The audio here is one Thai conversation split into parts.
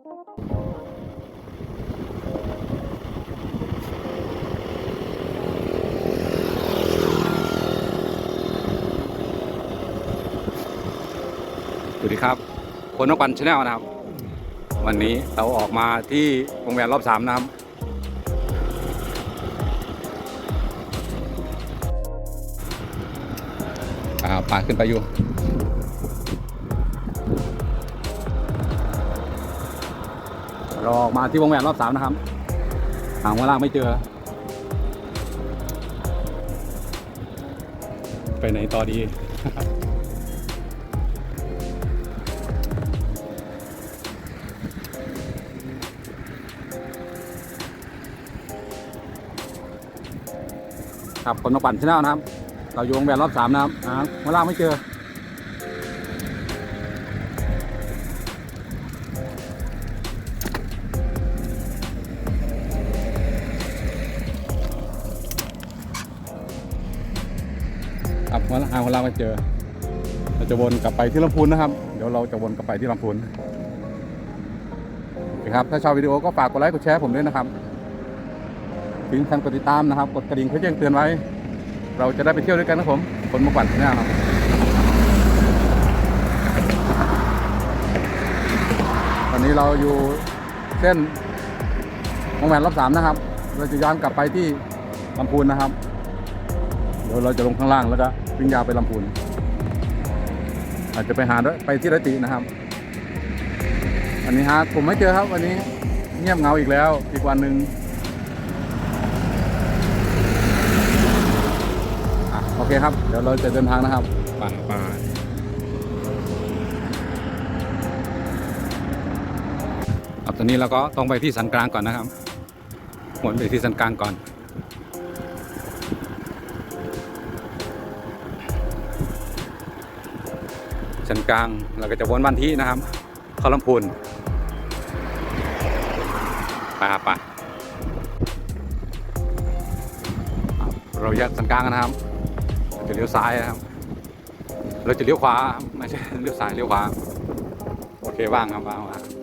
สวัสดีครับ คนนกปันชาแนลนะครับ วันนี้เราออกมาที่วงแหวนรอบสามนะครับ อ่าปาขึ้นไปอยู่ ออกมาที่วงแหวนรอบสามนะครับ หางว่าล่างไม่เจอ ไปไหนต่อดี ครับคนมาปั่นชแนลนะครับ เราอยู่วงแหวนรอบสามนะครับอ่าว่าล่างไม่เจอ ครับว่าหาว่าล่างไม่เจอ เราจะวนกลับไปที่ลำพูนนะครับ เดี๋ยวเราจะวนกลับไปที่ลำพูนโอเครับถ้าชอบวิดีโอก็ฝากกดไลค์กดแชร์ผมด้วยนะครับถึงคันกดติดตามนะครับ กดกระดิ่งเพื่อแจ้งเตือนไว้ เราจะได้ไปเที่ยวด้วยกันนะผมคนมาปั่นที่นี่ครับตอนนี้เราอยู่เส้นวงแหวนรอบสามนะครับ เราจะย้อนกลับไปที่ลำพูนนะครับ เดี๋ยวเราจะลงข้างล่างแล้วก็ วิ่งยาวไปลำพูน อาจจะไปหาด้วยไปที่รตินะครับ อันนี้ฮะผมไม่เจอครับวันนี้เงียบเงาอีกแล้วอีกวันหนึ่งอะโอเคครับ เดี๋ยวเราจะเดินทางนะครับป่าป่าครับตอนนี้เราก็ต้องไปที่สันกลางก่อนนะครับหวนไปที่สันกลางก่อน สันกลาง เราก็จะวนบ้านที่นะครับเข้าลำพูนไปครับไปครับเราแยกสันกลางนนะครับเราจะเลี้ยวซ้ายนะครับ เราจะเลี้ยวขวาไม่ใช่เลี้ยวซ้ายเลี้ยวขวาโอเคว่างครับว่างว่าง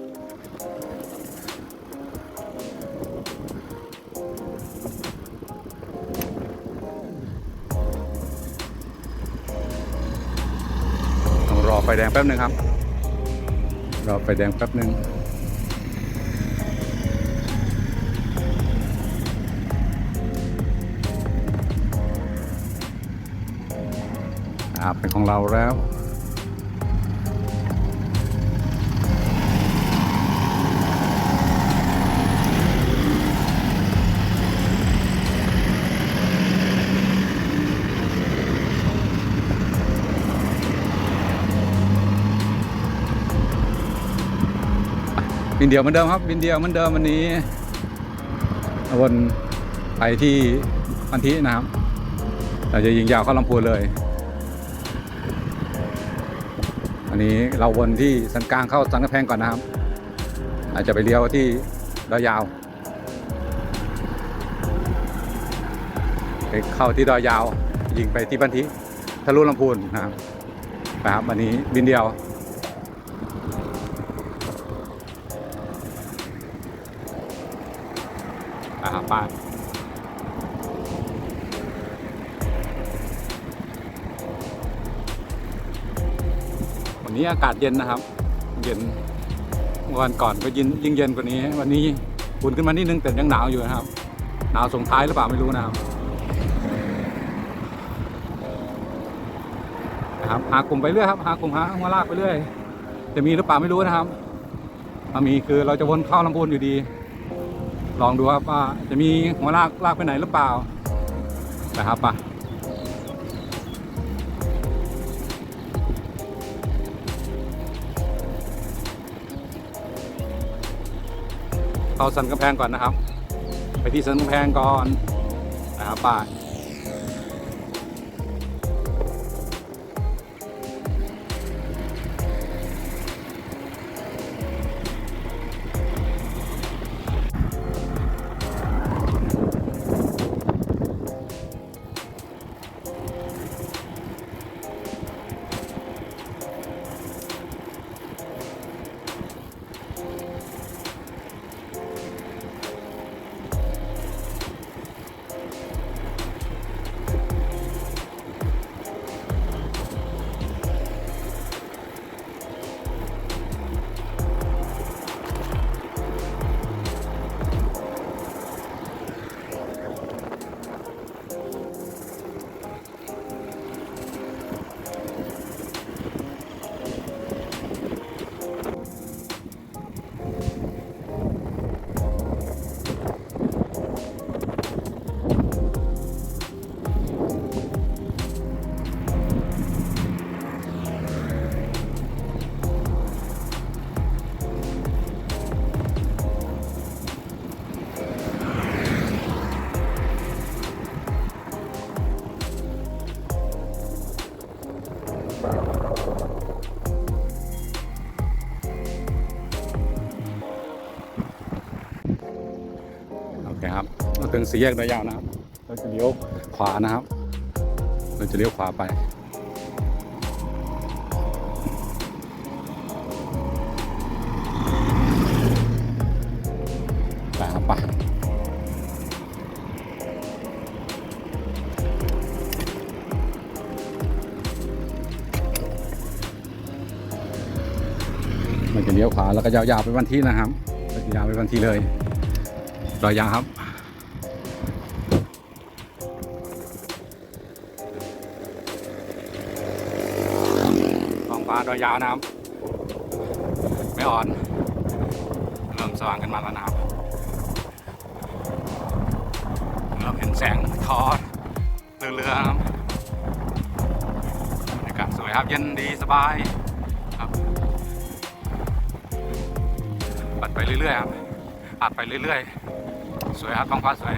แดงแป๊บหนึ่งครับ รอไฟแดงแป๊บหนึ่งอ่าเป็นของเราแล้ว บินเดียวเหมือนเดิมครับ บินเดียวเหมือนเดิมวันนี้วนไปที่พันธินะครับเราจะยิงยาวเข้าลำพูนเลยอันนี้เราวนที่สันกลางเข้าสันกระแพงก่อนนะครับ อาจจะไปเลี้ยวที่ดอยยาวไปเข้าที่ดอยยาว ยิงไปที่พันธิทะลุลำพูนนะครับนะครับวันนี้บินเดียว นี้อากาศเย็นนะครับ เย็นวันก่อนก็ยินยิ่งเย็นกว่านี้ วันนี้อุ่นขึ้นมานิดนึงแต่ยังหนาวอยู่นะครับ หนาวส่งท้ายหรือเปล่าไม่รู้นะครับนะครับหากลุ่มไปเรื่อยครับหากลุ่มหาหัวลากไปเรื่อยจะมีหรือเปล่าไม่รู้นะครับถ้ามีคือเราจะวนเข้าลำพูนอยู่ดี ลองดูครับว่าจะมีหัวลากลากไปไหนหรือเปล่านะครับปะ เข้าสันกำแพงก่อนนะครับ ไปที่สันกำแพงก่อนนะครับป่า มาถึงสี่แยกระยาวนะครับ เราจะเลี้ยวขวานะครับ เราจะเลี้ยวขวาไป ไปครับไปมันจะเลี้ยวขวาแล้วก็ยาวๆไปวันที่นะครับจะยาวไปวันที่เลยรอยยางครับ ยยาวนะครับ ไม่อ่อน เริ่มสว่างกันมาแล้วนะครับเริ่มเห็นแสงทอดเรือๆครับบรรยากาศสวยครับ เย็นดีสบายครับปัดไปเรื่อยๆครับอัดไปเรื่อยๆ สวยครับท้องฟ้าสวย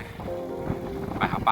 ไปครับไป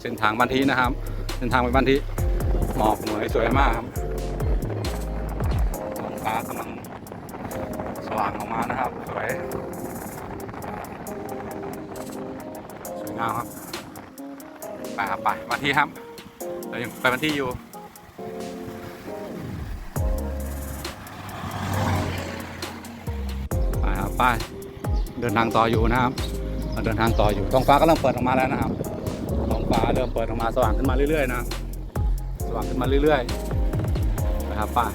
เส้นทางบ้านทีนะครับเส้นทางไปบ้านทีหมอกเหมยสวยมากครับท้องฟ้ากำลังสว่างออกมานะครับสวยสวยงามครับไปครับไปบ้านทีครับเรายังไปบ้านทีอยู่ไปครับไปเดินทางต่ออยู่นะครับเดินทางต่ออยู่ท้องฟ้ากำลังเปิดออกมาแล้วนะครับ เริ่มเปิดออกมาสว่างขึ้นมาเรื่อยๆนะ สว่างขึ้นมาเรื่อยๆนะครับป้า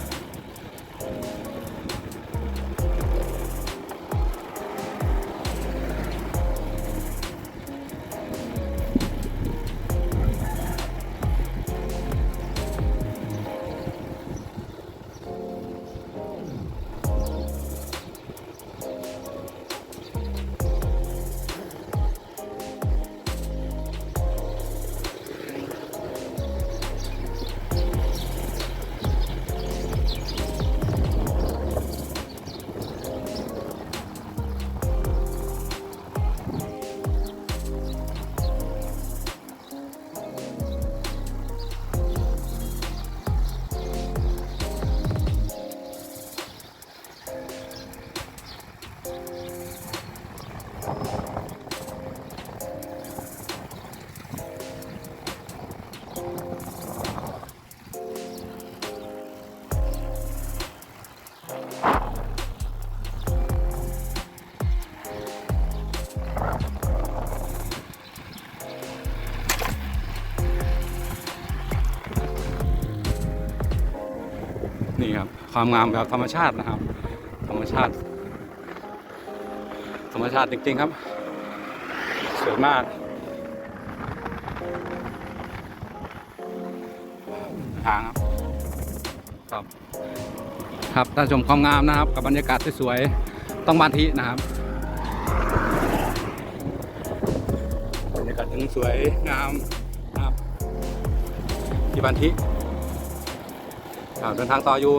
ความงามแบบธรรมชาตินะครับ ธรรมชาติ ธรรมชาติจริงๆครับ สวยมากทางครับครับครับถ้าชมความงามนะครับ กับบรรยากาศสวยๆต้องบานทีนะครับบรรยากาศถึงสวยงามนะครับที่บานทีครับเดินทางต่ออยู่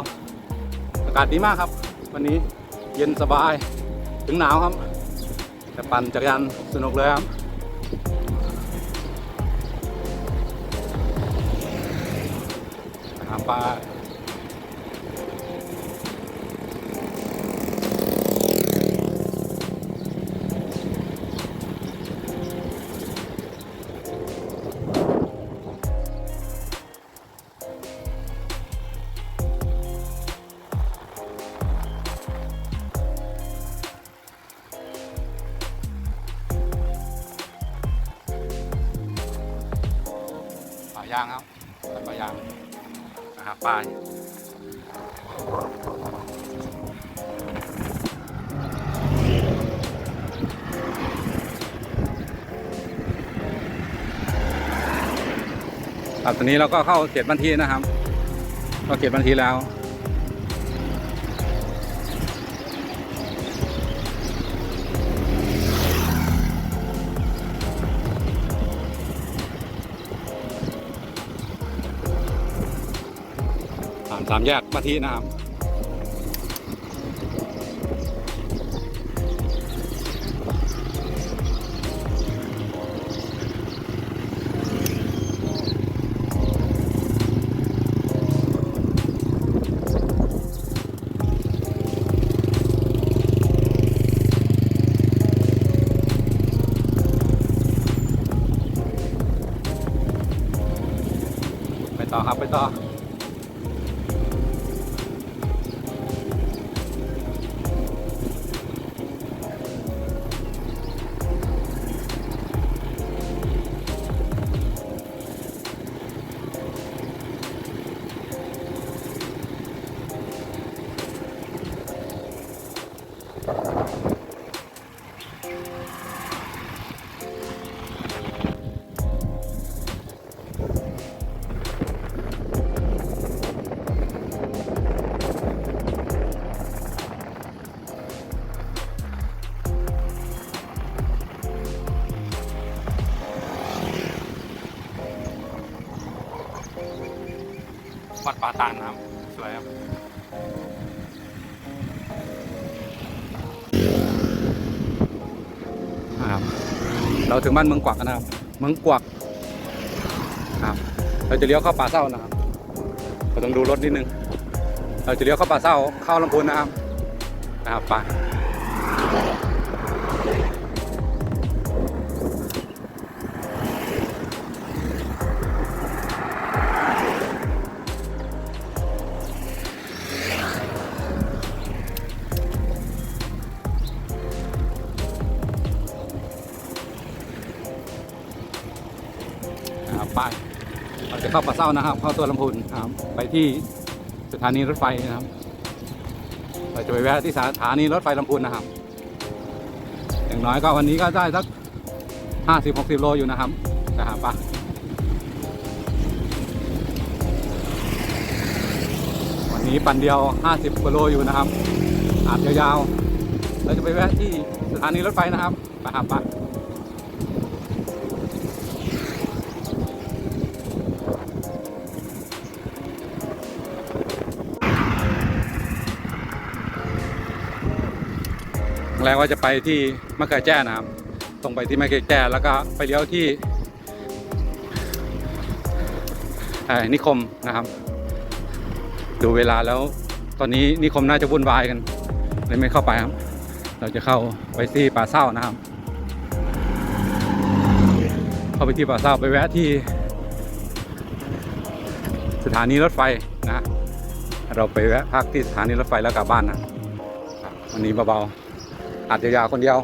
ากาศดีมากครับ วันนี้เย็นสบายถึงหนาวครับ แต่ปั่นจักรยานสนุกเลยครับหาปลา อยางครับป่ายางนะครับป้ายครับตอนนี้เราก็เข้าเขตบันทีนะครับมาเขตบันทีแล้ว สามแยกมาทีนะครับไปต่อครับไปต่อ ตาลนะครับสวยครับครับ เราถึงบ้านเมืองกวักนะครับ เมืองกวักครับ เราจะเลี้ยวเข้าป่าเศร้านะครับเราต้องดูรถนิดนึง เราจะเลี้ยวเข้าป่าเศร้าเข้าลำพูนนะครับนะครับไป จะเข้าป่าเศร้านะครับ เข้าตัวลำพูนครับไปที่สถานีรถไฟนะครับเราจะไปแวะที่สถานีรถไฟลำพูนนะครับ อย่างน้อยก็วันนี้ก็ได้สักห้าสิบหกสิบโลอยู่นะครับนะครับปะวันนี้ปันเดียวห้าสิบกว่าโลอยู่นะครับอาจยาวๆเราจะไปแวะที่สถานีรถไฟนะครับไปครับปะ แรกว่าจะไปที่มะเขือแจ้นะครับ ตรงไปที่มะเขือแจ้แล้วก็ไปเลี้ยวที่นิคมนะครับ ดูเวลาแล้วตอนนี้นิคมน่าจะวุ่นวายกันเลยไม่เข้าไปครับ เราจะเข้าไปที่ป่าเศร้านะครับ เข้าไปที่ป่าเศร้าไปแวะที่สถานีรถไฟนะ เราไปแวะพักที่สถานีรถไฟแล้วกลับบ้านนะวันนี้เบาๆ อาจจะยาวคนเดียว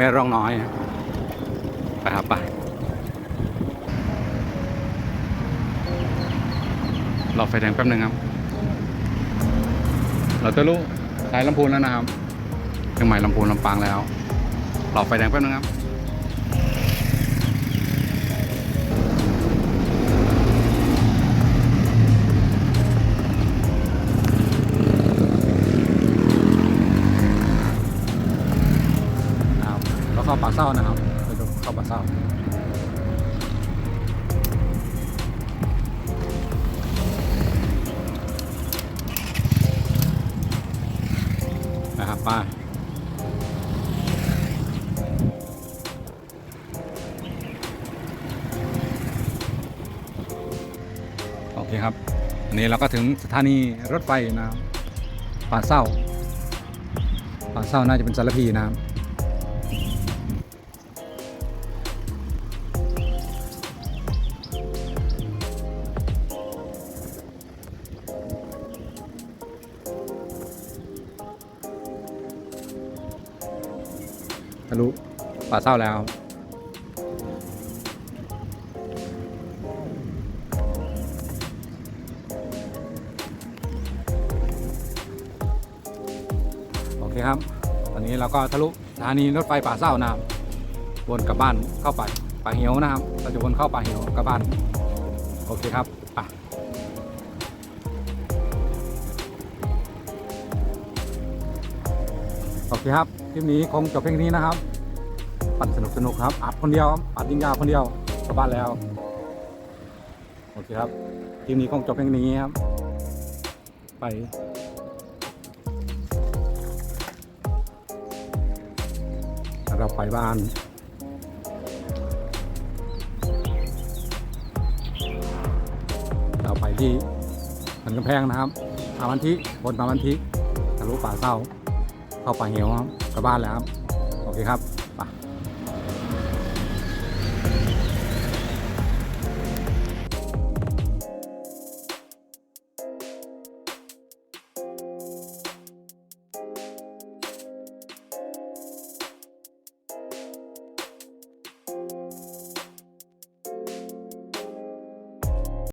แม่ร่องน้อยไปครับไปรอไฟแดงแป๊บหนึ่งครับ เราจะรู้สายลำพูนแล้วนะครับเชียงใหม่ลำพูนลำปางแล้วรอไฟแดงแป๊บหนึงครับ เข้าป่าเศร้านะครับเราจะเข้าป่าเศร้านะครับไป้าโอเคครับอันนี้เราก็ถึงสถานีรถไฟนะครับป่าเศร้าป่าเศร้าน่าจะเป็นสารพีนะครับ ลุป่าเศร้าแล้วโอเคครับ ตอนนี้เราก็ทะลุสถานีรถไฟป่าเศร้านะครับวนกลับบ้านเข้าไปป่าเหียวนะครับเราจะวนเข้าป่าเหียวกลับบ้านโอเคครับไปโอเคครับ ลิปนี้คงจบเพียงนี้นะครับ ปั่นสนุกสนุกๆครับ อัดคนเดียวครับปั่นยิงยาวคนเดียวกลับบ้านแล้ว โอเคครับคลิปนี้คงจบเพียงนี้ครับ ไปเราไปบ้านเราไปที่สันกำแพงนะครับปาวันทิบนปาวันทิทะลุป่าเศร้า เข้าป่าเหวครับกลับบ้านแล้วครับ โอเคครับ